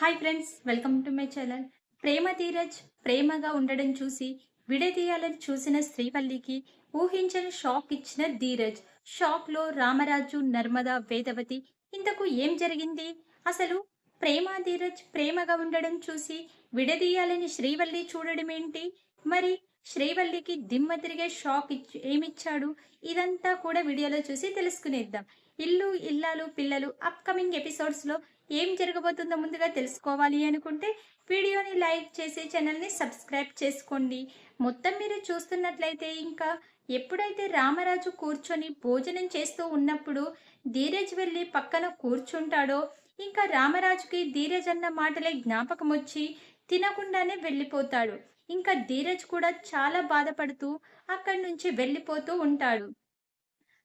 Hi friends welcome to my channel ప్రేమ ధీరజ్ ప్రేమగా ఉండడం చూసి విడదీయాలని చూసిన శ్రీవల్లికి ఊహించని షాక్ ఇచ్చిన ధీరజ్. షాక్లో రామరాజు నర్మద వేదవతి ఇంతకు ఏం జరిగింది? అసలు ప్రేమ ధీరజ్ ప్రేమగా ఉండడం చూసి విడదీయాలని శ్రీవల్లి చూడడం ఏంటి? మరి శ్రీవల్లికి దిమ్మ తిరిగే షాక్ ఇచ్చి ఏమిచ్చాడు? ఇదంతా కూడా వీడియోలో చూసి తెలుసుకునేద్దాం. ఇల్లు ఇల్లాలు పిల్లలు అప్కమింగ్ ఎపిసోడ్స్లో ఏం జరగబోతుందో ముందుగా తెలుసుకోవాలి అనుకుంటే వీడియోని లైక్ చేసి ఛానల్ని సబ్స్క్రైబ్ చేసుకోండి. మొత్తం మీరు చూస్తున్నట్లయితే ఇంకా ఎప్పుడైతే రామరాజు కూర్చొని భోజనం చేస్తూ ఉన్నప్పుడు ధీరజ్ వెళ్ళి పక్కన కూర్చుంటాడో ఇంకా రామరాజుకి ధీరజ్ అన్న మాటలే జ్ఞాపకం వచ్చి తినకుండానే వెళ్ళిపోతాడు. ఇంకా ధీరజ్ కూడా చాలా బాధపడుతూ అక్కడి నుంచి వెళ్ళిపోతూ ఉంటాడు.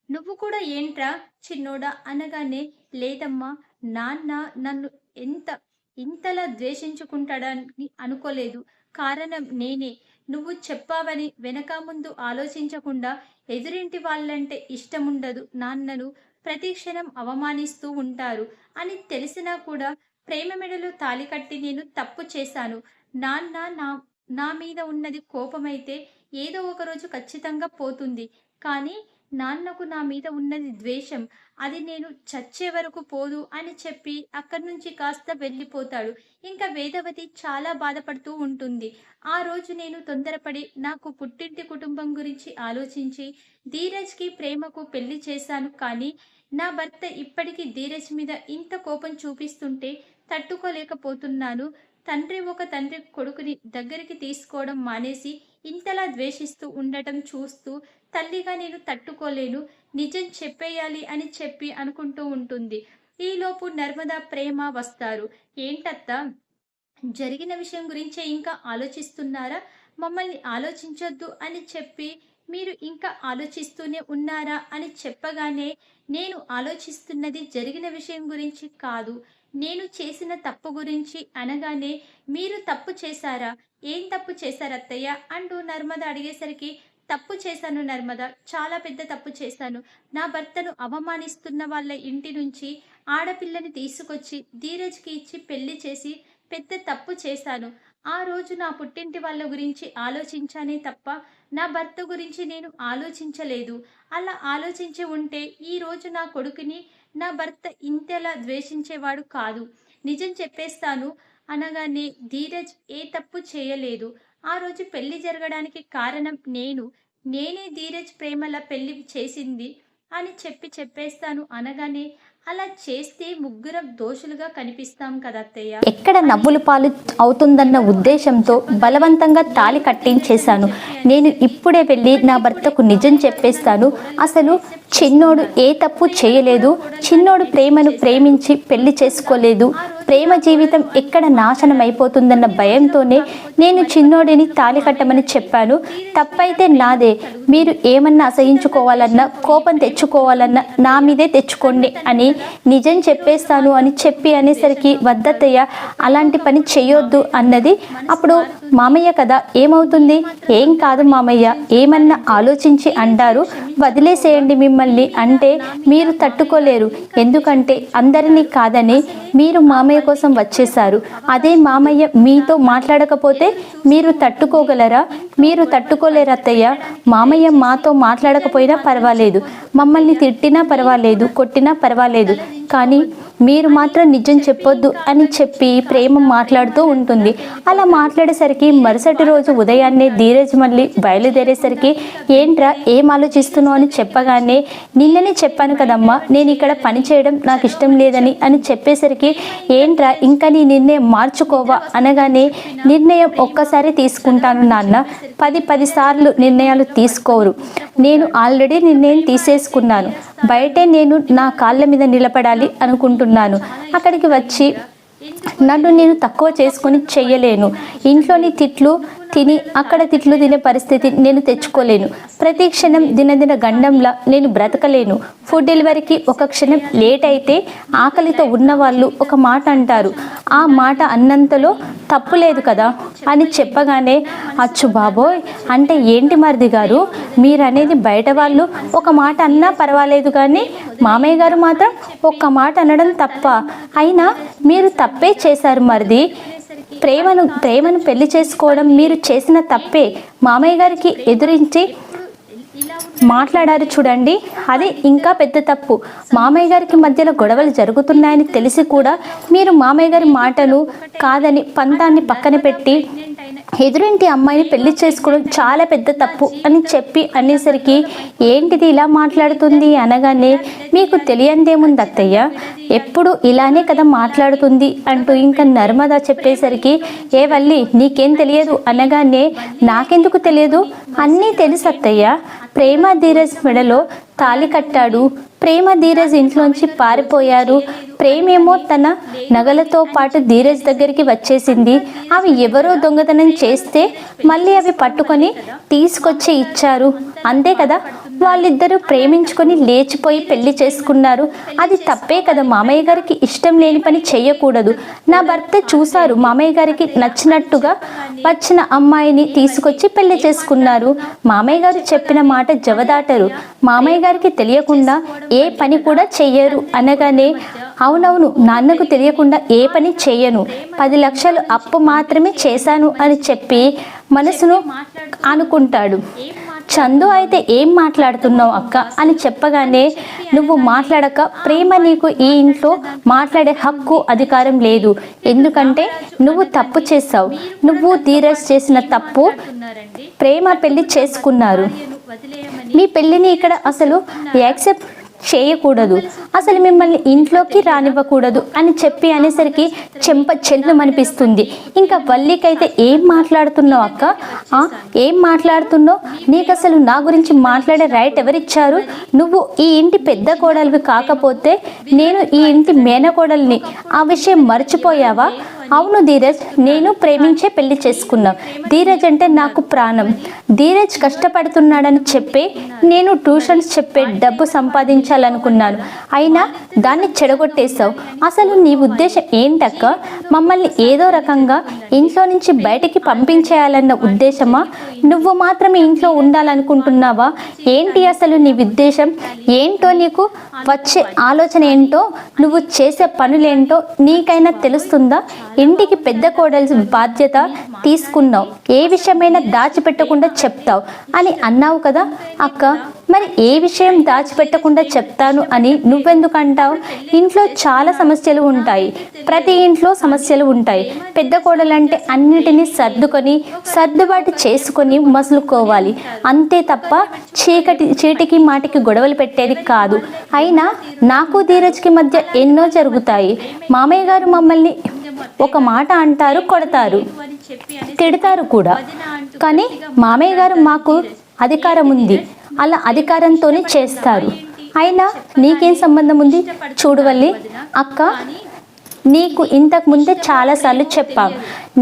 నువ్వు కూడా ఏంట్రా చిన్నోడా? అనగానే లేదమ్మా నాన్న నన్ను ఎంత ఇంతలా ద్వేషించుకుంటాడని అనుకోలేదు. కారణం నేనే. నువ్వు చెప్పావని వెనక ముందు ఆలోచించకుండా ఎదురింటి వాళ్ళంటే ఇష్టముండదు. నాన్నను ప్రతి క్షణం అవమానిస్తూ ఉంటారు. అని తెలిసినా కూడా ప్రేమ మెడలో తాలి కట్టి నేను తప్పు చేశాను. నాన్న నా నా మీద ఉన్నది కోపమైతే ఏదో ఒక రోజు ఖచ్చితంగా పోతుంది. కానీ నాన్నకు నా మీద ఉన్నది ద్వేషం. అది నేను చచ్చే వరకు పోదు అని చెప్పి అక్కడి నుంచి కాస్త వెళ్ళిపోతాడు. ఇంకా వేదవతి చాలా బాధపడుతూ ఉంటుంది. ఆ రోజు నేను తొందరపడి నాకు పుట్టింటి కుటుంబం గురించి ఆలోచించి ధీరజ్కి ప్రేమకు పెళ్ళి చేశాను కానీ నా భర్త ఇప్పటికీ ధీరజ్ మీద ఇంత కోపం చూపిస్తుంటే తట్టుకోలేకపోతున్నాను. తండ్రి ఒక తండ్రి కొడుకుని దగ్గరికి తీసుకోవడం మానేసి ఇంతలా ద్వేషిస్తూ ఉండటం చూస్తూ తల్లిగా నేను తట్టుకోలేను నిజం చెప్పేయాలి అని చెప్పి అనుకుంటూ ఉంటుంది. ఈలోపు నర్మదా ప్రేమ వస్తారు. ఏంటత్తా జరిగిన విషయం గురించే ఇంకా ఆలోచిస్తున్నారా? మమ్మల్ని ఆలోచించొద్దు అని చెప్పి మీరు ఇంకా ఆలోచిస్తూనే ఉన్నారా? అని చెప్పగానే నేను ఆలోచిస్తున్నది జరిగిన విషయం గురించి కాదు. నేను చేసిన తప్పు గురించి అనగానే మీరు తప్పు చేశారా? ఏం తప్పు చేశారు అత్తయ్య? అంటూ నర్మద అడిగేసరికి తప్పు చేశాను నర్మద చాలా పెద్ద తప్పు చేశాను. నా భర్తను అవమానిస్తున్న వాళ్ళ ఇంటి నుంచి ఆడపిల్లని తీసుకొచ్చి ధీరజ్కి ఇచ్చి పెళ్ళి చేసి పెద్ద తప్పు చేశాను. ఆ రోజు నా పుట్టింటి వాళ్ళ గురించి ఆలోచించానే తప్ప నా భర్త గురించి నేను ఆలోచించలేదు. అలా ఆలోచించి ఉంటే ఈ రోజు నా కొడుకుని నా భర్త ఇంతలా ద్వేషించేవాడు కాదు. నిజం చెప్పేస్తాను అనగానే ధీరజ్ ఏ తప్పు చేయలేదు. ఆ రోజు పెళ్ళి జరగడానికి కారణం నేను. నేనే ధీరజ్ ప్రేమల పెళ్ళి చేసింది అని చెప్పి చెప్పేస్తాను అనగానే అలా చేస్తే ముగ్గురం దోషులుగా కనిపిస్తాం కదా అత్తయ్య. ఎక్కడ నవ్వులు పాలు అవుతుందన్న ఉద్దేశంతో బలవంతంగా తాళి కట్టించేశాను. నేను ఇప్పుడే వెళ్ళి నా భర్తకు నిజం చెప్పేస్తాను. అసలు చిన్నోడు ఏ తప్పు చేయలేదు. చిన్నోడు ప్రేమను ప్రేమించి పెళ్ళి చేసుకోలేదు. ప్రేమ జీవితం ఎక్కడ నాశనం అయిపోతుందన్న భయంతోనే నేను చిన్నోడిని తాళి కట్టమని చెప్పాను. తప్పైతే నాదే మీరు ఏమన్నా అసహించుకోవాలన్నా కోపం తెచ్చుకోవాలన్నా నా మీదే తెచ్చుకోండి అని నిజం చెప్పేస్తాను అని చెప్పి అనేసరికి వద్దతయ్య అలాంటి పని చేయొద్దు అన్నది. అప్పుడు మామయ్య కదా ఏమవుతుంది? ఏం కాదు మామయ్య ఏమన్నా ఆలోచించి అంటారు వదిలేసేయండి మిమ్మల్ని అంటే మీరు తట్టుకోలేరు. ఎందుకంటే అందరినీ కాదని మీరు మామయ్య కోసం వచ్చేసారు అదే మామయ్య మీతో మాట్లాడకపోతే మీరు తట్టుకోగలరా? మీరు తట్టుకోలేరు అత్తయ్య. మామయ్య మాతో మాట్లాడకపోయినా పర్వాలేదు. మమ్మల్ని తిట్టినా పర్వాలేదు కొట్టినా పర్వాలేదు. కానీ మీరు మాత్రం నిజం చెప్పొద్దు అని చెప్పి ప్రేమ మాట్లాడుతూ ఉంటుంది. అలా మాట్లాడేసరికి మరుసటి రోజు ఉదయాన్నే ధీరజ్ మళ్ళీ బయలుదేరేసరికి ఏంట్రా ఏం ఆలోచిస్తున్నావు? అని చెప్పగానే నిన్ననే చెప్పాను కదమ్మా నేను ఇక్కడ పని చేయడం నాకు ఇష్టం లేదని అని చెప్పేసరికి ఏంట్రా ఇంకా నీ నిర్ణయం మార్చుకోవా? అనగానే నిర్ణయం ఒక్కసారి తీసుకుంటాను నాన్న. పది పది సార్లు నిర్ణయాలు తీసుకోరు. నేను ఆల్రెడీ నిర్ణయం తీసేసుకున్నాను. బయటే నేను నా కాళ్ళ మీద నిలబడాలి అనుకుంటున్నాను. అక్కడికి వచ్చి నన్ను నేను తక్కువ చేసుకొని చెయ్యలేను ఇంట్లోని తిట్లు తిని అక్కడ తిట్లు తినే పరిస్థితి నేను తెచ్చుకోలేను. ప్రతి క్షణం దినదిన గండంలా నేను బ్రతకలేను. ఫుడ్ డెలివరీకి ఒక క్షణం లేట్ అయితే ఆకలితో ఉన్నవాళ్ళు ఒక మాట అంటారు. ఆ మాట అన్నంతలో తప్పు లేదు కదా? అని చెప్పగానే అచ్చు బాబోయ్! అంటే ఏంటి మరిది గారు? మీరు అనేది బయట వాళ్ళు ఒక మాట అన్నా పర్వాలేదు కానీ మామయ్య గారు మాత్రం ఒక్క మాట అనడం తప్ప. అయినా మీరు తప్పే చేశారు మరిది. ప్రేమను ప్రేమను పెళ్ళి చేసుకోవడం మీరు చేసిన తప్పే. మామయ్య గారికి ఎదురించి మాట్లాడారు చూడండి. అది ఇంకా పెద్ద తప్పు. మామయ్య గారికి మధ్యలో గొడవలు జరుగుతున్నాయని తెలిసి కూడా మీరు మామయ్య గారి మాటను కాదని పంతాన్ని పక్కన పెట్టి ఎదురింటి అమ్మాయిని పెళ్ళి చేసుకోవడం చాలా పెద్ద తప్పు అని చెప్పి అనేసరికి ఏంటిది ఇలా మాట్లాడుతుంది? అనగానే మీకు తెలియందేముంది అత్తయ్య? ఎప్పుడు ఇలానే కదా మాట్లాడుతుంది? అంటూ ఇంకా నర్మదా చెప్పేసరికి ఏ వల్లి నీకేం తెలియదు? అనగానే నాకెందుకు తెలియదు? అన్నీ తెలుసు అత్తయ్య. ప్రేమ ధీరజ్ మెడలో తాళి కట్టాడు. ప్రేమ ధీరజ్ ఇంట్లోంచి పారిపోయారు. ప్రేమేమో తన నగలతో పాటు ధీరజ్ దగ్గరికి వచ్చేసింది. అవి ఎవరో దొంగతనం చేస్తే మళ్ళీ అవి పట్టుకొని తీసుకొచ్చి ఇచ్చారు. అంతే కదా? వాళ్ళిద్దరూ ప్రేమించుకొని లేచిపోయి పెళ్ళి చేసుకున్నారు. అది తప్పే కదా? మామయ్య గారికి ఇష్టం లేని పని చెయ్యకూడదు నా భర్త చూశారు. మామయ్య గారికి నచ్చినట్టుగా వచ్చిన అమ్మాయిని తీసుకొచ్చి పెళ్ళి చేసుకున్నారు. మామయ్య గారు చెప్పిన మాట జవదాటరు. మామయ్య గారికి తెలియకుండా ఏ పని కూడా చెయ్యరు అనగానే అవునవును నాన్నకు తెలియకుండా ఏ పని చెయ్యను పది లక్షలు అప్పు మాత్రమే చేశాను అని చెప్పి మనసును అనుకుంటాడు చందు అయితే ఏం మాట్లాడుతున్నావు అక్క అని చెప్పగానే నువ్వు మాట్లాడక ప్రేమ నీకు ఈ ఇంట్లో మాట్లాడే హక్కు అధికారం లేదు. ఎందుకంటే నువ్వు తప్పు చేసావు నువ్వు ధీరజ్ చేసిన తప్పు ప్రేమ పెళ్ళి చేసుకున్నారు. మీ పెళ్ళిని ఇక్కడ అసలు యాక్సెప్ట్ చేయకూడదు. అసలు మిమ్మల్ని ఇంట్లోకి రానివ్వకూడదు అని చెప్పి అనేసరికి చెంప చెల్లుమనిపిస్తుంది. ఇంకా వల్లికైతే ఏం మాట్లాడుతున్నావు అక్క? ఏం మాట్లాడుతున్నావు? నీకు అసలు నా గురించి మాట్లాడే రైట్ ఎవరిచ్చారు? నువ్వు ఈ ఇంటి పెద్ద కోడలివి కాకపోతే నేను ఈ ఇంటి మేనకోడల్ని. ఆ విషయం మర్చిపోయావా? అవును ధీరజ్ నేను ప్రేమించే పెళ్ళి చేసుకున్నాం. ధీరజ్ అంటే నాకు ప్రాణం. ధీరజ్ కష్టపడుతున్నాడని చెప్పి నేను ట్యూషన్స్ చెప్పే డబ్బు సంపాదించాలనుకున్నాను. అయినా దాన్ని చెడగొట్టేశావు. అసలు నీ ఉద్దేశం ఏంటక్క? మమ్మల్ని ఏదో రకంగా ఇంట్లో నుంచి బయటికి పంపించేయాలన్న ఉద్దేశమా? నువ్వు మాత్రమే ఇంట్లో ఉండాలనుకుంటున్నావా? ఏంటి అసలు నీ ఉద్దేశం? ఏంటో నీకు వచ్చే ఆలోచన ఏంటో? నువ్వు చేసే పనులేంటో నీకైనా తెలుస్తుందా? ఇంటికి పెద్ద కోడలి బాధ్యత తీసుకున్నావు. ఏ విషయమైనా దాచిపెట్టకుండా చెప్తావు అని అన్నావు కదా? అక్క మరి ఏ విషయం దాచిపెట్టకుండా చెప్తాను అని నువ్వెందుకు అంటావు ఇంట్లో చాలా సమస్యలు ఉంటాయి. ప్రతి ఇంట్లో సమస్యలు ఉంటాయి. పెద్ద కోడలంటే అన్నిటినీ సర్దుకొని సర్దుబాటు చేసుకొని మసులుకోవాలి. అంతే తప్ప చీకటి చీటికి మాటికి గొడవలు పెట్టేది కాదు. అయినా నాకు ధీరజ్కి మధ్య ఎన్నో జరుగుతాయి. మామయ్య గారు మమ్మల్ని ఒక మాట అంటారు కొడతారు తిడతారు కూడా. కానీ మామయ్య గారు మాకు అధికారం ఉంది. అలా అధికారంతోనే చేస్తారు. అయినా నీకేం సంబంధం ఉంది? చూడవల్లి అక్క నీకు ఇంతకు ముందే చాలాసార్లు చెప్పాం.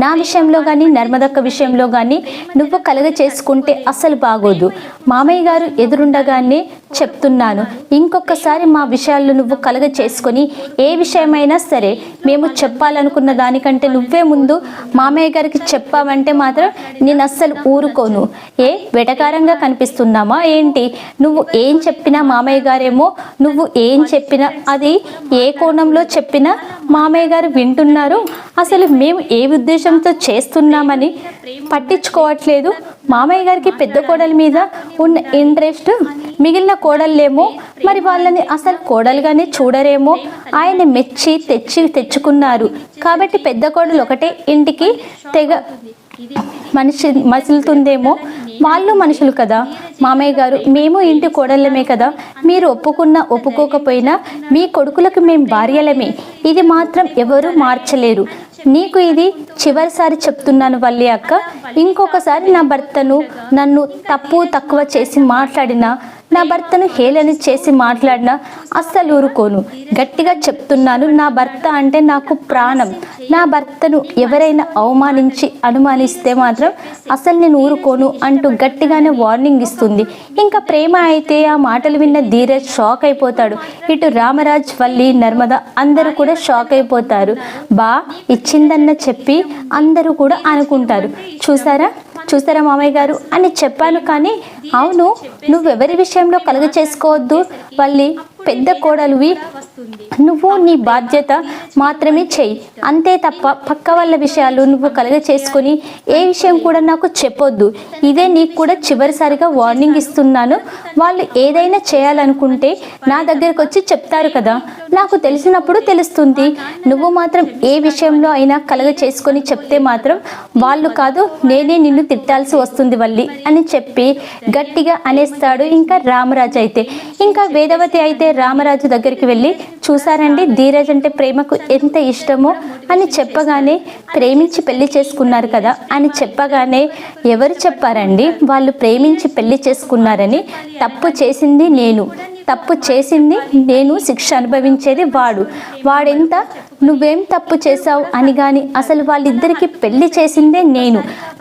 నా విషయంలో కానీ నర్మదక్క విషయంలో కానీ నువ్వు కలగ చేసుకుంటే అసలు బాగోదు. మామయ్య గారు ఎదురుండగానే చెప్తున్నాను ఇంకొకసారి మా విషయాల్లో నువ్వు కలగ చేసుకొని ఏ విషయమైనా సరే మేము చెప్పాలనుకున్న దానికంటే నువ్వే ముందు మామయ్య గారికి చెప్పావంటే మాత్రం నేను అస్సలు ఊరుకోను. ఏ వెటకారంగా కనిపిస్తున్నామా ఏంటి? నువ్వు ఏం చెప్పినా మామయ్య గారేమో నువ్వు ఏం చెప్పినా అది ఏ కోణంలో చెప్పినా మామయ్య గారు వింటున్నారు? అసలు మేము ఏ ఉద్దేశంతో చేస్తున్నామని పట్టించుకోవట్లేదు. మామయ్య గారికి పెద్ద కోడలి మీద ఉన్న ఇంట్రెస్ట్ మిగిలిన కోడళ్ళేమో మరి వాళ్ళని అసలు కోడలుగానే చూడరేమో. ఆయన మెచ్చి తెచ్చి తెచ్చుకున్నారు. కాబట్టి పెద్ద కోడలు ఒకటే ఇంటికి తెగ మనిషి మసులుతుందేమో. వాళ్ళు మనుషులు కదా. మామయ్య గారు మేము ఇంటి కోడళ్ళమే కదా. మీరు ఒప్పుకున్నా ఒప్పుకోకపోయినా మీ కొడుకులకు మేము భార్యలమే. ఇది మాత్రం ఎవరూ మార్చలేరు. నీకు ఇది చివరిసారి చెప్తున్నాను వల్లి అక్క. ఇంకొకసారి నా భర్తను నన్ను తప్పు తక్కువ చేసి మాట్లాడినా నా భర్తను హేళన చేసి మాట్లాడినా అస్సలు ఊరుకోను. గట్టిగా చెప్తున్నాను నా భర్త అంటే నాకు ప్రాణం. నా భర్తను ఎవరైనా అవమానించి అనుమానిస్తే మాత్రం అసలు నేను ఊరుకోను అంటూ గట్టిగానే వార్నింగ్ ఇస్తుంది. ఇంకా ప్రేమ అయితే ఆ మాటలు విన్న ధీరజ్ షాక్ అయిపోతాడు. ఇటు రామరాజ్ వల్లి నర్మద అందరూ కూడా షాక్ అయిపోతారు. బా ఇచ్చిందన్న చెప్పి అందరూ కూడా అనుకుంటారు. చూసారా? చూసారా మామయ్య గారు? అని చెప్పాను కానీ అవును నువ్వెవరి విషయంలో కలుగ చేసుకోవద్దు మళ్ళీ పెద్ద కోడలువి నువ్వు నీ బాధ్యత మాత్రమే చెయ్యి అంతే తప్ప పక్క వాళ్ళ విషయాలు నువ్వు కలగ చేసుకొని ఏ విషయం కూడా నాకు చెప్పొద్దు. ఇదే నీకు కూడా చివరిసారిగా వార్నింగ్ ఇస్తున్నాను. వాళ్ళు ఏదైనా చేయాలనుకుంటే నా దగ్గరకు వచ్చి చెప్తారు కదా. నాకు తెలిసినప్పుడు తెలుస్తుంది. నువ్వు మాత్రం ఏ విషయంలో అయినా కలగ చేసుకొని చెప్తే మాత్రం వాళ్ళు కాదు నేనే నిన్ను తిట్టాల్సి వస్తుంది వల్లి అని చెప్పి గట్టిగా అనేస్తాడు ఇంకా రామరాజు అయితే. ఇంకా వేదవతి అయితే రామరాజు దగ్గరికి వెళ్ళి చూసారండి ధీరజ్ అంటే ప్రేమకు ఎంత ఇష్టమో? అని చెప్పగానే ప్రేమించి పెళ్ళి చేసుకున్నారు కదా? అని చెప్పగానే ఎవరు చెప్పారండి? వాళ్ళు ప్రేమించి పెళ్ళి చేసుకున్నారని. తప్పు చేసింది నేను. తప్పు చేసింది నేను. శిక్ష అనుభవించేది వాడు. వాడెంత నువ్వేం తప్పు చేశావు అని కానీ అసలు వాళ్ళిద్దరికి పెళ్ళి చేసిందే నేను.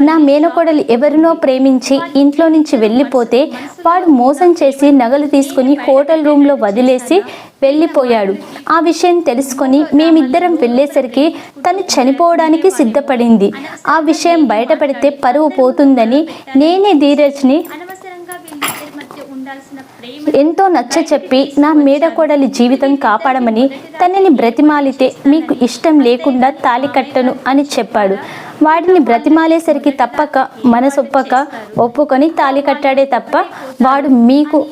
నా మేనకోడలు ఎవరినో ప్రేమించి ఇంట్లో నుంచి వెళ్ళిపోతే వాడు మోసం చేసి నగలు తీసుకుని హోటల్ రూమ్లో వదిలేసి వెళ్ళిపోయాడు. ఆ విషయం తెలుసుకొని మేమిద్దరం వెళ్ళేసరికి తను చనిపోవడానికి సిద్ధపడింది. ఆ విషయం బయటపడితే పరువు పోతుందని నేనే ధీరజ్ని అనవసరంగా వీళ్ళిద్దరి మధ్య ఉండాల్సిన ప్రేమ ఎంతో నచ్చ చెప్పి నా మేడకోడలి జీవితం కాపాడమని తనని బ్రతిమాలితే మీకు ఇష్టం లేకుండా తాలి కట్టను అని చెప్పాడు. వాడిని బ్రతిమాలేసరికి తప్పక మనసొప్పక ఒప్పుకొని తాలి కట్టాడే తప్ప వాడు మీకు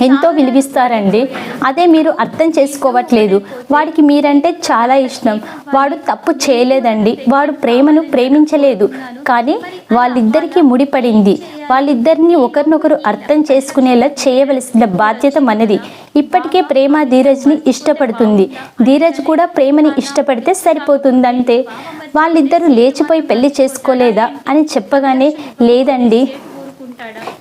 ఎంతో విలువిస్తారండి. అదే మీరు అర్థం చేసుకోవట్లేదు. వాడికి మీరంటే చాలా ఇష్టం. వాడు తప్పు చేయలేదండి. వాడు ప్రేమను ప్రేమించలేదు. కానీ వాళ్ళిద్దరికీ ముడిపడింది. వాళ్ళిద్దరిని ఒకరినొకరు అర్థం చేసుకునేలా చేయవలసిన బాధ్యత మనది. ఇప్పటికే ప్రేమ ధీరజ్ని ఇష్టపడుతుంది. ధీరజ్ కూడా ప్రేమని ఇష్టపడితే సరిపోతుందంటే వాళ్ళిద్దరూ లేచిపోయి పెళ్ళి చేసుకోలేదా అని చెప్పగానే లేదండి.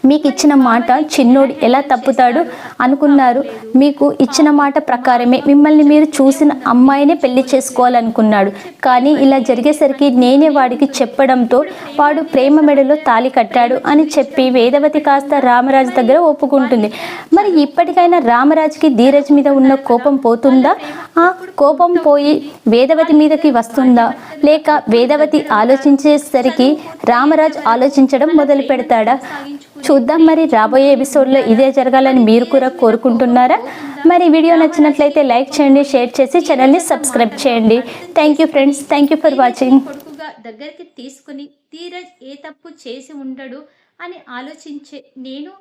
మీకు ఇచ్చిన మాట చిన్నోడు ఎలా తప్పుతాడు అనుకున్నారు. మీకు ఇచ్చిన మాట ప్రకారమే మిమ్మల్ని మీరు చూసిన అమ్మాయినే పెళ్ళి చేసుకోవాలనుకున్నాడు. కానీ ఇలా జరిగేసరికి నేనే వాడికి చెప్పడంతో వాడు ప్రేమ మెడలో తాలి కట్టాడు అని చెప్పి వేదవతి కాస్త రామరాజు దగ్గర ఒప్పుకుంటుంది. మరి ఇప్పటికైనా రామరాజుకి ధీరజ్ మీద ఉన్న కోపం పోతుందా? ఆ కోపం పోయి వేదవతి మీదకి వస్తుందా? లేక వేదవతి ఆలోచించేసరికి రామరాజు ఆలోచించడం మొదలు పెడతాడా చూద్దాం మరి రాబోయే ఎపిసోడ్లో ఇదే జరగాలని మీరు కూడా కోరుకుంటున్నారా? మరి వీడియో నచ్చినట్లయితే లైక్ చేయండి షేర్ చేసి ఛానల్ని సబ్స్క్రైబ్ చేయండి. Thank you friends thank you for watching దగ్గరికి తీసుకుని ధీరజ్ ఏ తప్పు చేసి ఉండడు అని ఆలోచించే నేను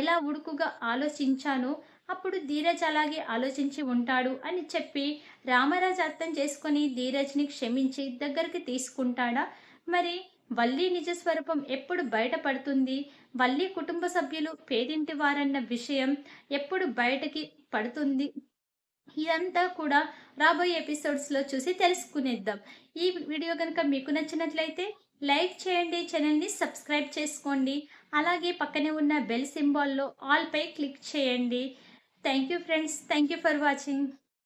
ఎలా ఉడుకుగా ఆలోచించానో? అప్పుడు ధీరజ్ అలాగే ఆలోచించి ఉంటాడు అని చెప్పి రామరాజు అర్థం చేసుకొని ధీరజ్ని క్షమించి దగ్గరికి తీసుకుంటాడా? మరి వల్లి నిజ స్వరూపం ఎప్పుడు బయటపడుతుంది? వల్లి కుటుంబ సభ్యులు పేదింటి వారన్న విషయం ఎప్పుడు బయటకి పడుతుంది? ఇదంతా కూడా రాబోయే ఎపిసోడ్స్లో చూసి తెలుసుకునేద్దాం. ఈ వీడియో కనుక మీకు నచ్చినట్లయితే లైక్ చేయండి ఛానల్ని సబ్స్క్రైబ్ చేసుకోండి. అలాగే పక్కనే ఉన్న బెల్ సింబాల్లో ఆల్పై క్లిక్ చేయండి. Thank you friends. Thank you for watching.